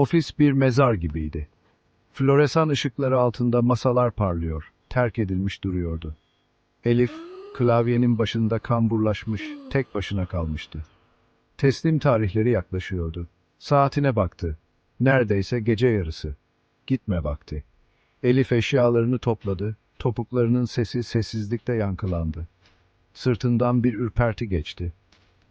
Ofis bir mezar gibiydi. Floresan ışıkları altında masalar parlıyor, terk edilmiş duruyordu. Elif, klavyenin başında kamburlaşmış, tek başına kalmıştı. Teslim tarihleri yaklaşıyordu. Saatine baktı. Neredeyse gece yarısı. Gitme vakti. Elif eşyalarını topladı, topuklarının sesi sessizlikte yankılandı. Sırtından bir ürperti geçti.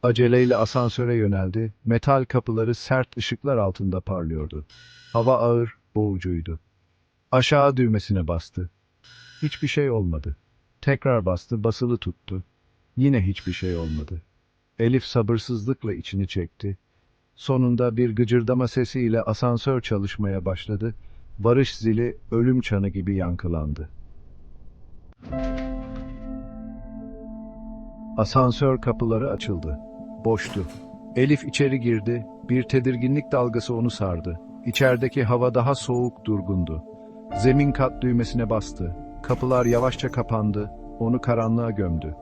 Aceleyle asansöre yöneldi, metal kapıları sert ışıklar altında parlıyordu. Hava ağır, boğucuydu. Aşağı düğmesine bastı. Hiçbir şey olmadı. Tekrar bastı, basılı tuttu. Yine hiçbir şey olmadı. Elif sabırsızlıkla içini çekti. Sonunda bir gıcırdama sesiyle asansör çalışmaya başladı. Barış zili ölüm çanı gibi yankılandı. Asansör kapıları açıldı. Boştu. Elif içeri girdi. Bir tedirginlik dalgası onu sardı. İçerideki hava daha soğuk, durgundu. Zemin kat düğmesine bastı. Kapılar yavaşça kapandı. Onu karanlığa gömdü.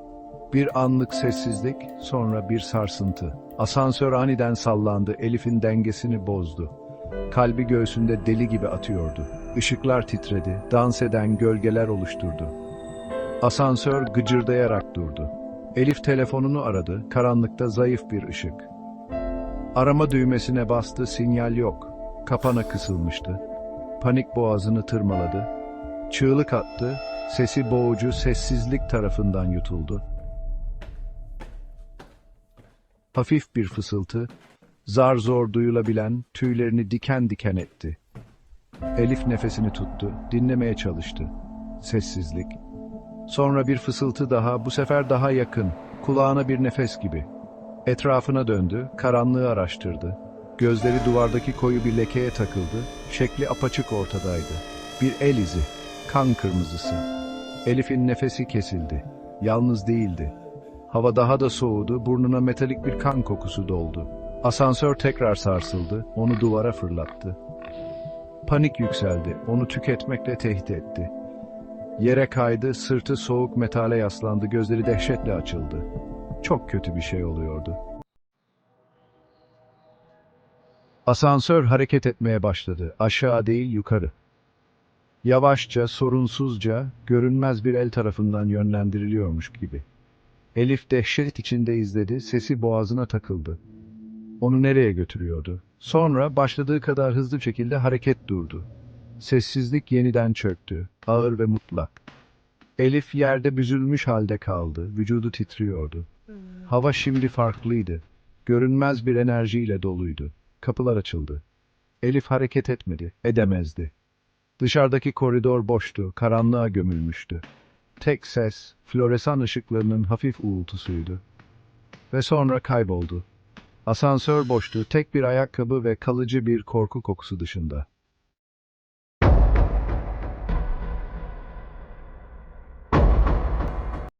Bir anlık sessizlik, sonra bir sarsıntı. Asansör aniden sallandı, Elif'in dengesini bozdu. Kalbi göğsünde deli gibi atıyordu. Işıklar titredi, dans eden gölgeler oluşturdu. Asansör gıcırdayarak durdu. Elif telefonunu aradı, karanlıkta zayıf bir ışık. Arama düğmesine bastı, sinyal yok. Kapana kısılmıştı. Panik boğazını tırmaladı. Çığlık attı, sesi boğucu sessizlik tarafından yutuldu. Hafif bir fısıltı, zar zor duyulabilen tüylerini diken diken etti. Elif nefesini tuttu, dinlemeye çalıştı. Sessizlik. Sonra bir fısıltı daha, bu sefer daha yakın, kulağına bir nefes gibi. Etrafına döndü, karanlığı araştırdı. Gözleri duvardaki koyu bir lekeye takıldı, şekli apaçık ortadaydı. Bir el izi, kan kırmızısı. Elif'in nefesi kesildi. Yalnız değildi. Hava daha da soğudu, burnuna metalik bir kan kokusu doldu. Asansör tekrar sarsıldı, onu duvara fırlattı. Panik yükseldi, onu tüketmekle tehdit etti. Yere kaydı, sırtı soğuk metale yaslandı, gözleri dehşetle açıldı. Çok kötü bir şey oluyordu. Asansör hareket etmeye başladı. Aşağı değil yukarı. Yavaşça, sorunsuzca, görünmez bir el tarafından yönlendiriliyormuş gibi. Elif dehşet içinde izledi, sesi boğazına takıldı. Onu nereye götürüyordu? Sonra başladığı kadar hızlı şekilde hareket durdu. Sessizlik yeniden çöktü, ağır ve mutlak. Elif yerde büzülmüş halde kaldı, vücudu titriyordu. Hava şimdi farklıydı. Görünmez bir enerjiyle doluydu. Kapılar açıldı. Elif hareket etmedi, edemezdi. Dışarıdaki koridor boştu, karanlığa gömülmüştü. Tek ses, floresan ışıklarının hafif uğultusuydu. Ve sonra kayboldu. Asansör boştu, tek bir ayakkabı ve kalıcı bir korku kokusu dışında.